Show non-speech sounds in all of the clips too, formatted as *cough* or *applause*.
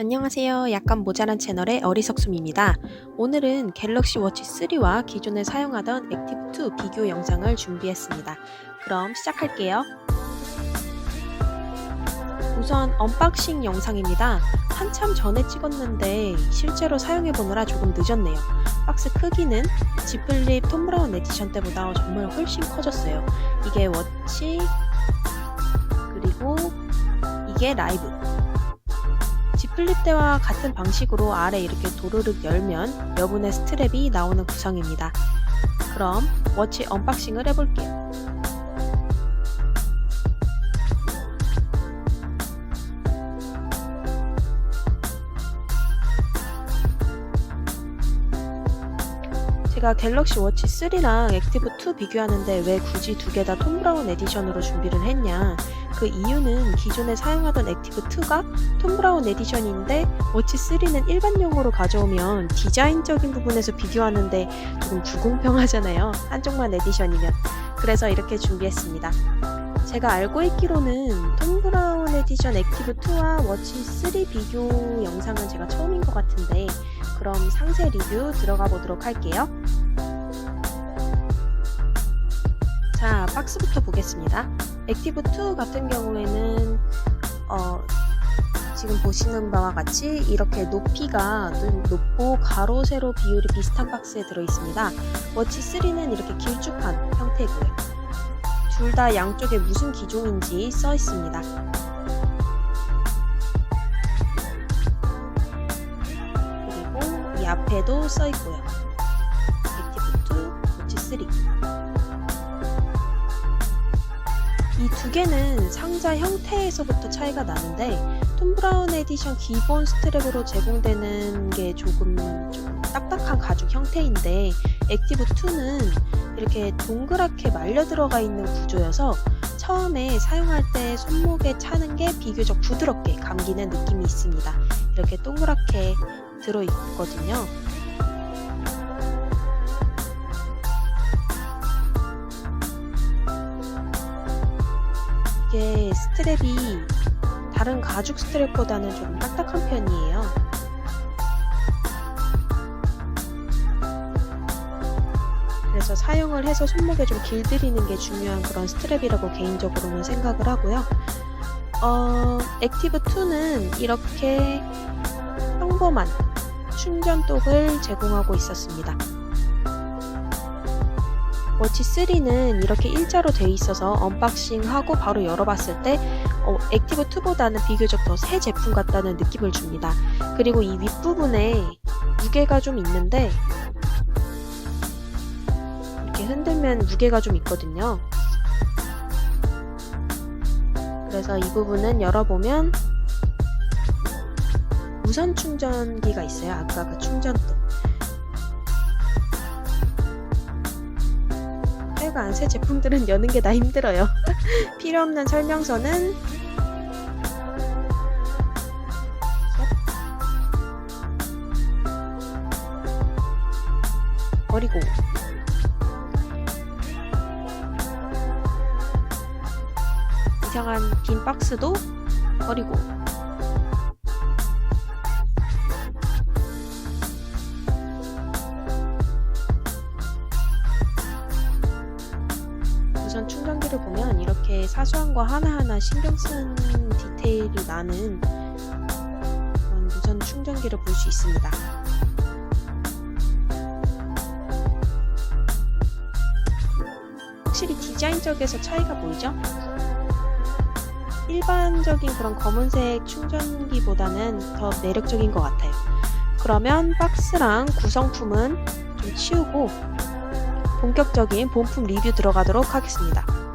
안녕하세요. 약간 모자란 채널의 어리석숨입니다. 오늘은 갤럭시 워치 3와 기존에 사용하던 액티브 2 비교 영상을 준비했습니다. 그럼 시작할게요. 우선 언박싱 영상입니다. 한참 전에 찍었는데 실제로 사용해보느라 조금 늦었네요. 박스 크기는 지플립 톰 브라운 에디션 때보다 정말 훨씬 커졌어요. 이게 워치 그리고 이게 라이브 지플립 때와 같은 방식으로 아래 이렇게 도르륵 열면 여분의 스트랩이 나오는 구성입니다. 그럼 워치 언박싱을 해볼게요. 제가 갤럭시 워치 3랑 액티브 2 비교하는데 왜 굳이 두 개 다 톰 브라운 에디션으로 준비를 했냐 그 이유는 기존에 사용하던 액티브 2가 톰 브라운 에디션인데 워치 3는 일반용으로 가져오면 디자인적인 부분에서 비교하는데 조금 불공평하잖아요. 한쪽만 에디션이면. 그래서 이렇게 준비했습니다. 제가 알고 있기로는 톰 브라운 에디션 액티브 2와 워치 3 비교 영상은 제가 처음인 것 같은데 그럼 상세 리뷰 들어가 보도록 할게요. 자, 박스부터 보겠습니다. 액티브 2 같은 경우에는 어, 지금 보시는 바와 같이 이렇게 높이가 좀 높고 가로 세로 비율이 비슷한 박스에 들어 있습니다. 워치 3는 이렇게 길쭉한 형태고요. 둘 다 양쪽에 무슨 기종인지 써 있습니다. 그리고 이 앞에도 써 있고요. 액티브 2, 워치 3. 이 두 개는 상자 형태에서부터 차이가 나는데 톰 브라운 에디션 기본 스트랩으로 제공되는 게 조금 좀 딱딱한 가죽 형태인데 액티브 2는 이렇게 동그랗게 말려 들어가 있는 구조여서 처음에 사용할 때 손목에 차는 게 비교적 부드럽게 감기는 느낌이 있습니다. 이렇게 동그랗게 들어 있거든요. 스트랩이 다른 가죽 스트랩보다는 좀 딱딱한 편이에요. 그래서 사용을 해서 손목에 좀 길들이는 게 중요한 그런 스트랩이라고 개인적으로는 생각을 하고요. 어, 액티브 2는 이렇게 평범한 충전독을 제공하고 있었습니다. 워치 3는 이렇게 일자로 돼 있어서 언박싱하고 바로 열어봤을 때 어, 액티브 2보다는 비교적 더 새 제품 같다는 느낌을 줍니다. 그리고 이 윗부분에 무게가 좀 있는데 이렇게 흔들면 무게가 좀 있거든요. 그래서 이 부분은 열어보면 무선 충전기가 있어요. 아까 그 충전도. 하여간 새 제품들은 여는 게 다 힘들어요. *laughs* 필요 없는 설명서는 버리고 이상한 빈 박스도 버리고 사소한 거 하나하나 신경 쓴 디테일이 나는 그런 무선 충전기를 볼 수 있습니다. 확실히 디자인적에서 차이가 보이죠? 일반적인 그런 검은색 충전기보다는 더 매력적인 것 같아요. 그러면 박스랑 구성품은 좀 치우고 본격적인 본품 리뷰 들어가도록 하겠습니다.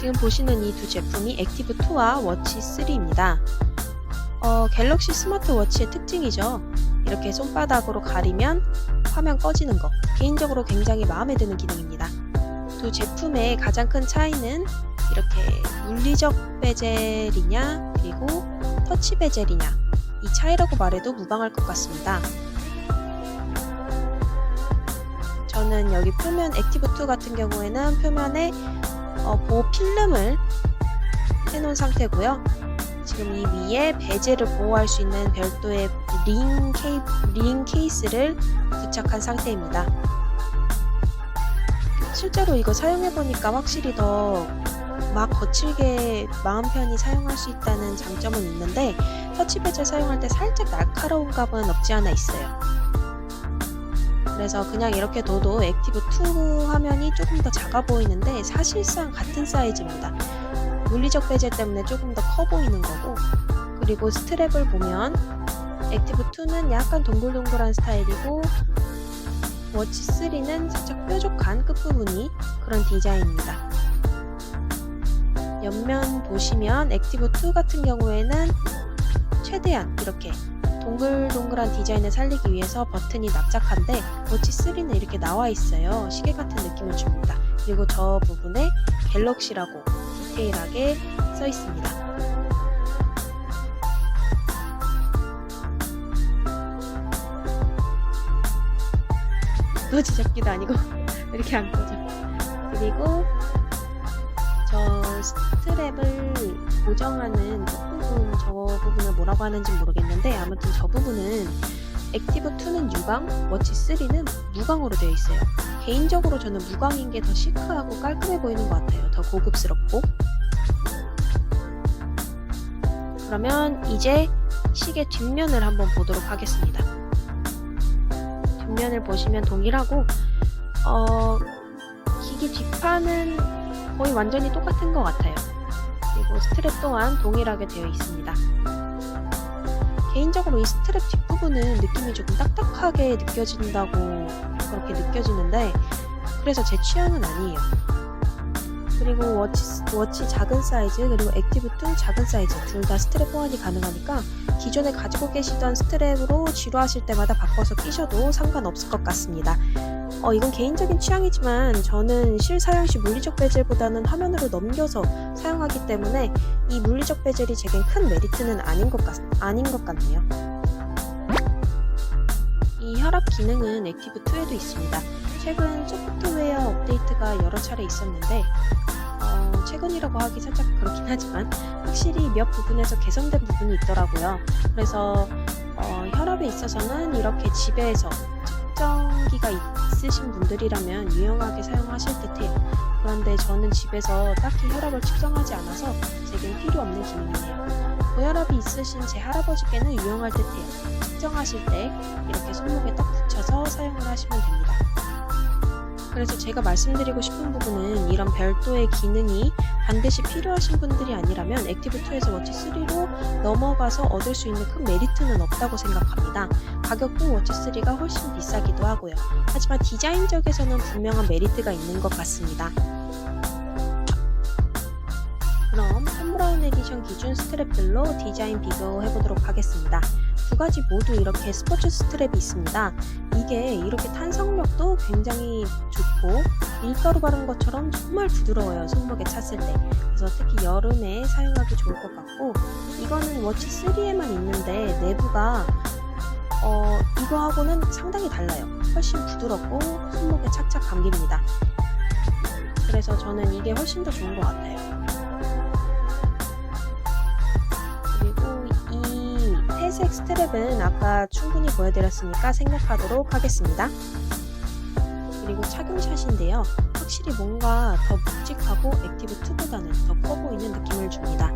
지금 보시는 이 두 제품이 액티브 2와 워치 3입니다. 어, 갤럭시 스마트워치의 특징이죠. 이렇게 손바닥으로 가리면 화면 꺼지는 거. 개인적으로 굉장히 마음에 드는 기능입니다. 두 제품의 가장 큰 차이는 이렇게 물리적 베젤이냐 그리고 터치 베젤이냐 이 차이라고 말해도 무방할 것 같습니다. 저는 여기 표면 액티브 2 같은 경우에는 표면에 어, 보호 필름을 해놓은 상태고요. 지금 이 위에 베젤을 보호할 수 있는 별도의 링, 케이, 링 케이스를 부착한 상태입니다. 실제로 이거 사용해보니까 확실히 더 막 거칠게 마음 편히 사용할 수 있다는 장점은 있는데 터치 베젤 사용할 때 살짝 날카로운 감은 없지 않아 있어요. 그래서 그냥 이렇게 둬도 액티브 2 화면이 조금 더 작아 보이는데 사실상 같은 사이즈입니다. 물리적 베젤 때문에 조금 더 커 보이는 거고 그리고 스트랩을 보면 액티브 2는 약간 동글동글한 스타일이고 워치 3는 살짝 뾰족한 끝부분이 그런 디자인입니다. 옆면 보시면 액티브 2 같은 경우에는 최대한 이렇게 동글동글한 디자인을 살리기 위해서 버튼이 납작한데 워치 3는 이렇게 나와 있어요. 시계 같은 느낌을 줍니다. 그리고 저 부분에 갤럭시라고 디테일하게 써 있습니다. 노지 잡기도 아니고 *laughs* 이렇게 안 꺼져. 그리고 저 스트랩을 고정하는 끝부분 저 부분을 뭐라고 하는지 모르겠는데 아무튼 저 부분은 액티브 2는 유광, 워치 3는 무광으로 되어 있어요. 개인적으로 저는 무광인 게 더 시크하고 깔끔해 보이는 것 같아요. 더 고급스럽고. 그러면 이제 시계 뒷면을 한번 보도록 하겠습니다. 뒷면을 보시면 동일하고 어, 기기 뒷판은 거의 완전히 똑같은 것 같아요. 그리고 스트랩 또한 동일하게 되어 있습니다. 개인적으로 이 스트랩 뒷부분은 느낌이 조금 딱딱하게 느껴진다고 그렇게 느껴지는데 그래서 제 취향은 아니에요. 그리고 워치, 워치 작은 사이즈 그리고 액티브 2 작은 사이즈 둘 다 스트랩 보완이 가능하니까 기존에 가지고 계시던 스트랩으로 지루하실 때마다 바꿔서 끼셔도 상관없을 것 같습니다. 어, 이건 개인적인 취향이지만 저는 실사용 시 물리적 베젤보다는 화면으로 넘겨서 사용하기 때문에 이 물리적 베젤이 제겐 큰 메리트는 아닌 것, 같, 아닌 것 같네요. 이 혈압 기능은 액티브 2에도 있습니다. 최근 소프트웨어 업데이트가 여러 차례 있었는데 어, 최근이라고 하기 살짝 그렇긴 하지만 확실히 몇 부분에서 개선된 부분이 있더라고요. 그래서 어, 혈압에 있어서는 이렇게 집에서 측정기가 있으신 분들이라면 유용하게 사용하실 듯해요. 그런데 저는 집에서 딱히 혈압을 측정하지 않아서 제겐 필요 없는 기능이네요. 고혈압이 있으신 제 할아버지께는 유용할 듯해요. 측정하실 때 이렇게 손목에 딱 붙여서 사용을 하시면 됩니다. 그래서 제가 말씀드리고 싶은 부분은 이런 별도의 기능이 반드시 필요하신 분들이 아니라면 액티브2에서 워치 3로 넘어가서 얻을 수 있는 큰 메리트는 없다고 생각합니다. 가격도 워치 3가 훨씬 비싸기도 하고요. 하지만 디자인적에서는 분명한 메리트가 있는 것 같습니다. 그럼 톰 브라운 에디션 기준 스트랩들로 디자인 비교해 보도록 하겠습니다. 두 가지 모두 이렇게 스포츠 스트랩이 있습니다. 이게 이렇게 탄성력도 굉장히 좋고 밀가루 바른 것처럼 정말 부드러워요. 손목에 찼을 때. 그래서 특히 여름에 사용하기 좋을 것 같고 이거는 워치 3에만 있는데 내부가 어, 이거하고는 상당히 달라요. 훨씬 부드럽고 손목에 착착 감깁니다. 그래서 저는 이게 훨씬 더 좋은 것 같아요. 이 회색 스트랩은 아까 충분히 보여드렸으니까 생략하도록 하겠습니다. 그리고 착용샷인데요. 확실히 뭔가 더 묵직하고 액티브 2보다는 더 커 보이는 느낌을 줍니다.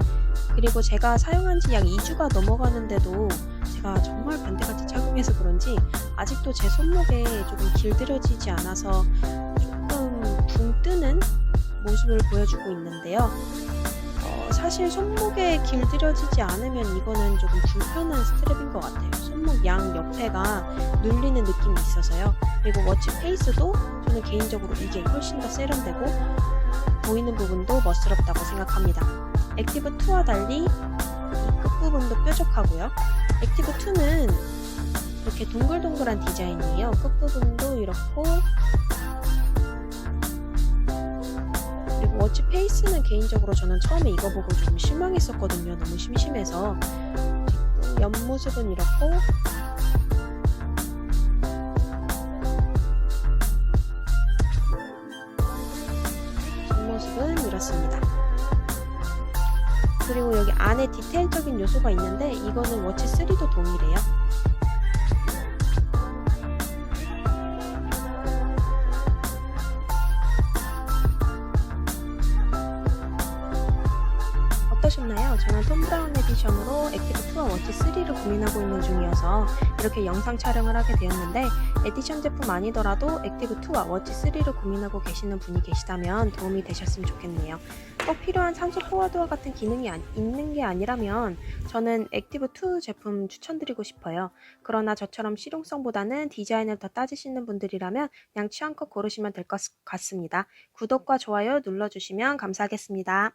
그리고 제가 사용한 지 약 2주가 넘어가는데도 제가 정말 반대같이 착용해서 그런지 아직도 제 손목에 조금 길들여지지 않아서 조금 붕 뜨는 모습을 보여주고 있는데요. 어, 사실 손목에 길들여지지 않으면 이거는 조금 불편한 스트랩인 것 같아요. 손목 양 옆에가 눌리는 느낌이 있어서요. 그리고 워치 페이스도 저는 개인적으로 이게 훨씬 더 세련되고 보이는 부분도 멋스럽다고 생각합니다. 액티브 2와 달리 이 끝부분도 뾰족하고요. 액티브 2는 이렇게 동글동글한 디자인이에요. 끝부분도 이렇고 워치 페이스는 개인적으로 저는 처음에 이거 보고 좀 실망했었거든요. 너무 심심해서 옆모습은 이렇고 뒷모습은 이렇습니다. 그리고 여기 안에 디테일적인 요소가 있는데 이거는 워치 3도 동일해요. 있는 중이어서 이렇게 영상 촬영을 하게 되었는데 에디션 제품 아니더라도 액티브2와 워치 3를 고민하고 계시는 분이 계시다면 도움이 되셨으면 좋겠네요. 꼭 필요한 산소 포화도와 같은 기능이 아- 있는 게 아니라면 저는 액티브2 제품 추천드리고 싶어요. 그러나 저처럼 실용성보다는 디자인을 더 따지시는 분들이라면 취향껏 고르시면 될 것 같습니다. 구독과 좋아요 눌러주시면 감사하겠습니다.